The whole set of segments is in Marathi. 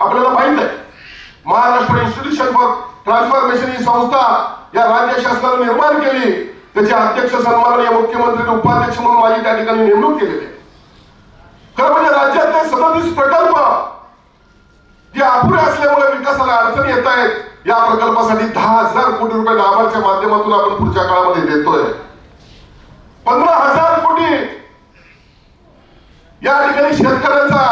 आपल्याला माहीत आहे महाराष्ट्र इन्स्टिट्यूशन फॉर ट्रान्सफॉर्मेशन ही संस्था या राज्य शासनाने निर्माण केली. त्याचे अध्यक्ष सन्माननीय मुख्यमंत्री उपाध्यक्ष म्हणून माझी त्या ठिकाणी नेमणूक केलेली आहे. खरं म्हणजे राज्यातले सदतीस प्रकल्प जे अपुरे असल्यामुळे विकासाला अडचणी येत आहेत या प्रकल्पासाठी दहा हजार कोटी रुपये नाबार्डच्या माध्यमातून आपण पुढच्या काळामध्ये देतोय. पंधरा हजार कोटी या ठिकाणी शेतकऱ्यांचा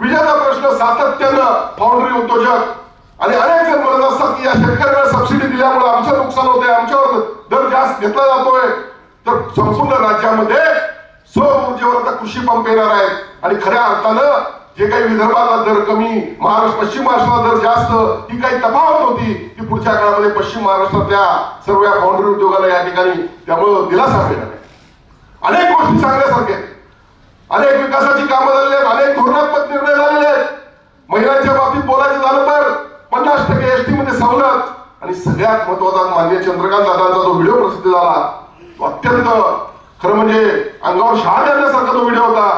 विजेचा प्रश्न सातत्यानं फाउंड्री उद्योजक आणि अनेक जण म्हणत असतात की या शेतकऱ्यांना सबसिडी दिल्यामुळे आमचं नुकसान होतंय आमच्यावर दर जास्त घेतला जातोय. तर संपूर्ण राज्यामध्ये सौर ऊर्जेवर आता कृषी पंप येणार आहेत. आणि खऱ्या अर्थानं जे काही विदर्भाला दर कमी महाराष्ट्र पश्चिम महाराष्ट्राला दर जास्त ही काही तफावत होती ती पुढच्या काळामध्ये पश्चिम महाराष्ट्रातल्या सर्व या फाउंड्री उद्योगाला या ठिकाणी त्यामुळं दिलासा मिळणार आहे. अनेक गोष्टी सांगण्यासारख्या आहेत. अनेक विकासाची कामं झालेली आहेत अनेक धोरणात्मक निर्णय झालेले आहेत. महिलांच्या बाबतीत बोलायचं झालं तर पन्नास टक्के एसटी मध्ये सवलत. आणि सगळ्यात महत्त्वाचा मान्य चंद्रकांत दादांचा जो व्हिडिओ प्रसिद्ध झाला तो अत्यंत खरं म्हणजे अंगावर शहा देण्यासारखा तो व्हिडिओ होता.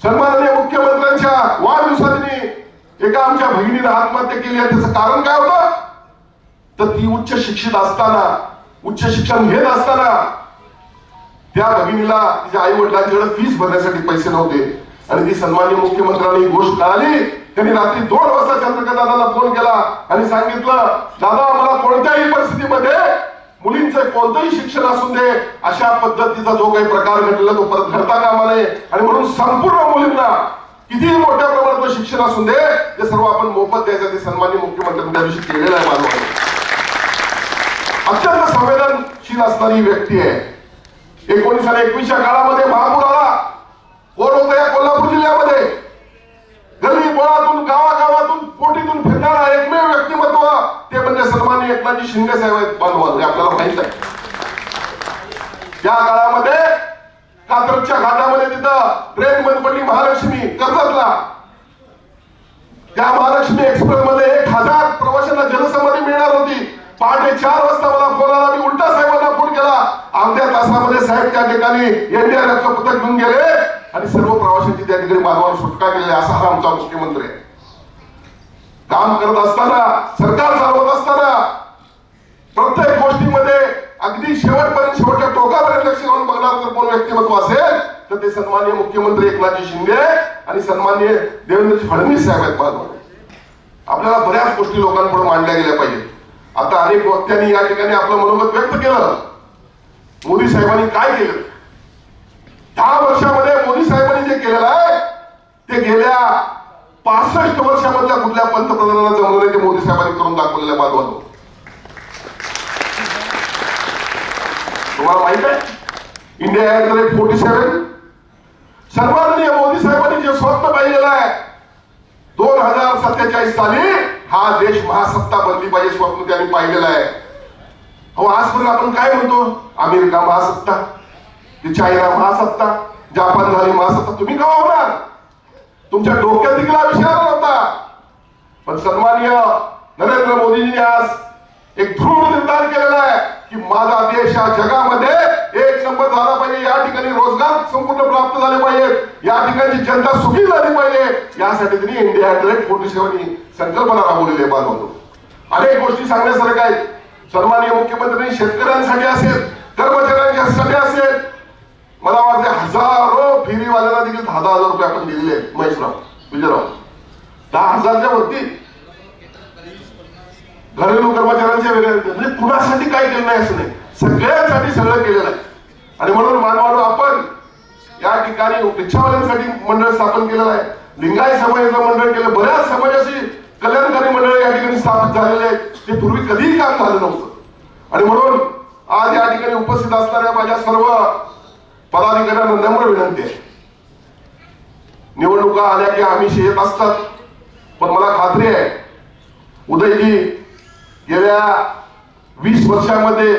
सन्माननीय मुख्यमंत्र्यांच्या वाढदिवसादिनी एका आमच्या बहिणीने आत्महत्या केली आहे. त्याचं कारण काय होतं? तर ती उच्च शिक्षित असताना उच्च शिक्षण घेत असताना त्या भगिनीला तिच्या आई वडिलांच्याकडे फीस भरण्यासाठी पैसे नव्हते. आणि ती सन्मान्य मुख्यमंत्र्यांनी ही गोष्ट कळाली त्यांनी रात्री दोन वाजता चंद्रकांत दादाला फोन केला आणि सांगितलं दादा मला कोणत्याही परिस्थितीमध्ये मुलींचं कोणतंही शिक्षण असू दे अशा पद्धतीचा जो काही प्रकार घडलेला तो परत घडता कामा नये. आणि म्हणून संपूर्ण मुलींना कितीही मोठ्या प्रमाणात शिक्षण असू दे ते सर्व आपण मोफत द्यायचं ते सन्मान्य मुख्यमंत्र्यांनी त्या दिवशी केलेलं आहे माझं अत्यंत संवेदनशील असणारी व्यक्ती आहे. एकोणीस आणि एकवीसच्या काळामध्ये महापूर आला कोण होतं या कोल्हापूर जिल्ह्यामध्ये. गल्ली बोळातून गावागावातून पोटीतून फिरणारा एकमेव व्यक्तिमत्व ते म्हणजे सन्मान्य एकनाथजी शिंदे साहेब आहेत बांधवान. हे आपल्याला माहीत आहे. या काळामध्ये कात्रच्या घाटामध्ये तिथं ट्रेन बंद पडली महालक्ष्मी कर्जतला. त्या महालक्ष्मी एक्सप्रेस मध्ये एक हजार प्रवाशांना जलसमाधी मिळणार होती पहाटे चार वाजता मला फोन आला मी उलटा साहेबांना फोन केला अर्ध्या तासामध्ये साहेब त्या ठिकाणी एनडीआरएफचं पथक घेऊन गेले. आणि सर्व प्रवाशांची त्या ठिकाणी मानवावर सुटका केली असा हा आमचा मुख्यमंत्री आहे. काम करत असताना सरकार चालवत असताना प्रत्येक गोष्टीमध्ये अगदी शेवटपर्यंत शेवटच्या टोकापर्यंत लक्ष घालून बघणार जर कोण व्यक्तिमत्व असेल तर ते सन्माननीय मुख्यमंत्री एकनाथजी शिंदे आणि सन्माननीय देवेंद्रजी फडणवीस साहेब आहेत बाजूने आपल्याला बऱ्याच गोष्टी लोकांपुढे मांडल्या गेल्या पाहिजे आता अनेक वक्त्यांनी या ठिकाणी आपलं मनोगत व्यक्त केलं. मोदी साहेबांनी काय केलं? दहा वर्षामध्ये मोदी साहेबांनी जे केलेलं आहे ते गेल्या पासष्ट वर्षामधल्या कुठल्या पंतप्रधानांना जमलं नाही ते मोदी साहेबांनी करून दाखवलेल्या बाजूला तुम्हाला माहीत आहे? इंडिया फोर्टी सेव्हन सर्वांनी मोदी साहेबांनी जे स्वप्न पाहिलेलं आहे दोन हजार सत्तेचाळीस साली हा देश महासत्ता बनली पाहिजे स्वप्न त्यांनी पाहिलेलं आहे. अहो आजपर्यंत आपण काय म्हणतो? अमेरिका महासत्ता चायना महासत्ता जपान झाली महासत्ता तुम्ही का होणार तुमच्या डोक्यात देखील विषय नव्हता पण सन्माननीय नरेंद्र मोदींनी आज एक दृढ निर्धार केलेला आहे की माझा देश या जगामध्ये एक नंबर झाला पाहिजे. या ठिकाणी रोजगार संपूर्ण प्राप्त झाले पाहिजेत या ठिकाणची जनता सुखी झाली पाहिजे. यासाठी त्यांनी इंडिया हंड्रेड फोर्टी सेव्हन ही संकल्पना राबवलेली आहे बांधवतो अनेक गोष्टी सांगण्यासारख्या आहेत सन्माननीय मुख्यमंत्री शेतकऱ्यांसाठी असेल कर्मचाऱ्यांसाठी असेल मला वाटते हजारो फेरीवाल्यांना देखील दहा दहा हजार रुपये आपण दिलेले आहेत. महेशराव विजयराव. दहा हजारच्या वरती घरेलू कर्मचाऱ्यांचे वेगळे म्हणजे कुणासाठी काय केलं नाही असं नाही. सगळ्यांसाठी सगळं केलेलं आहे. आणि म्हणून मानवाडू आपण या ठिकाणी रिक्षावाल्यांसाठी मंडळ स्थापन केलेलं आहे. लिंगायत समाजाचं मंडळ केलं. बऱ्याच समाजाची कल्याणकारी मंडळ या ठिकाणी स्थापित झालेले आहेत. ते पूर्वी कधीही काम झालं नव्हतं. आणि म्हणून आज या ठिकाणी उपस्थित असणाऱ्या माझ्या सर्व पदाधिकाऱ्यांना नम्र विनंती आहे. निवडणुका आल्या की आम्ही येत असतात पण मला खात्री आहे उदयजी गेल्या वीस वर्षामध्ये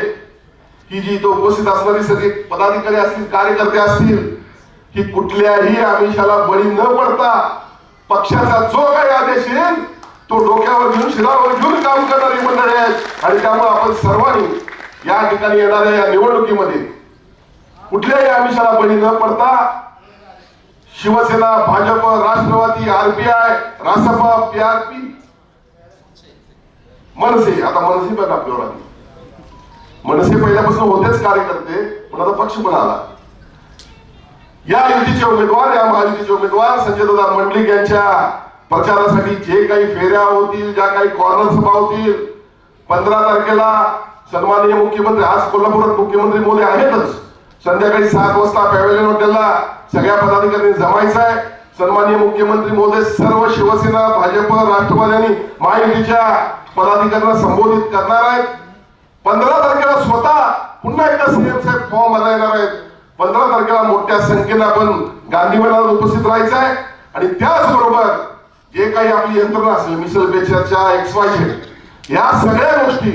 ही जी इथं उपस्थित असणारी सगळी पदाधिकारी असतील कार्यकर्ते असतील की कुठल्याही आमिषाला बळी न पडता पक्षाचा जो काही आदेश येईल तो डोक्यावर घेऊन शिरावर घेऊन काम करणारी मंडळी आहेत. आणि त्यामुळे आपण सर्वांनी या ठिकाणी येणाऱ्या या निवडणुकीमध्ये कुठल्याही आमिषाला बळी न पडता शिवसेना भाजप राष्ट्रवादी आरपीआय रासपा पीआरपी मनसे. आता मनसे पण आपल्यावर आली मनसे पहिल्यापासून होतेच कार्यकर्ते पण आता पक्ष पण आला. या युतीचे उमेदवार या महायुतीचे उमेदवार संजय दादा मंडलिक यांच्या प्रचारासाठी जे काही फेऱ्या होतील ज्या काही कॉर्नर सभा होतील पंधरा तारखेला सन्माननीय मुख्यमंत्री आज कोल्हापुरात मुख्यमंत्री मोदी आहेतच. संध्याकाळी सात वाजता पॅव्हेलियन हॉटेलला सगळ्या पदाधिकाऱ्यांनी जमायचं आहे. सन्माननीय मुख्यमंत्री मोदी सर्व शिवसेना भाजप राष्ट्रवादी आणि महायुतीच्या पदाधिकाऱ्यांना संबोधित करणार आहेत. पंधरा तारखेला स्वतः पुन्हा एकदा सीएम साहेब फॉर्म भरला येणार आहेत. पंधरा तारखेला मोठ्या संख्येनं आपण गांधी मैदानात उपस्थित राहायचं आहे. आणि त्याचबरोबर जे काही आपली यंत्रणा असेल मिसल बेचरच्या चर्चा एक्स वाय या सगळ्या गोष्टी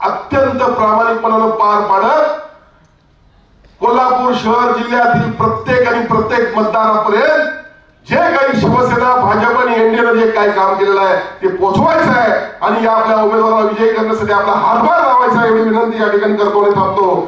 अत्यंत प्रामाणिकपणानं पार पाडत कोल्हापूर शहर जिल्ह्यातील प्रत्येक आणि प्रत्येक मतदारापर्यंत जे काही शिवसेना भाजप आणि एनडीएनं जे काही काम केलेलं आहे ते पोहोचवायचं आहे आणि या आपल्या उमेदवाराला विजयी करण्यासाठी आपला हातभार लावायचा एवढी विनंती या ठिकाणी करतो आणि थांबतो.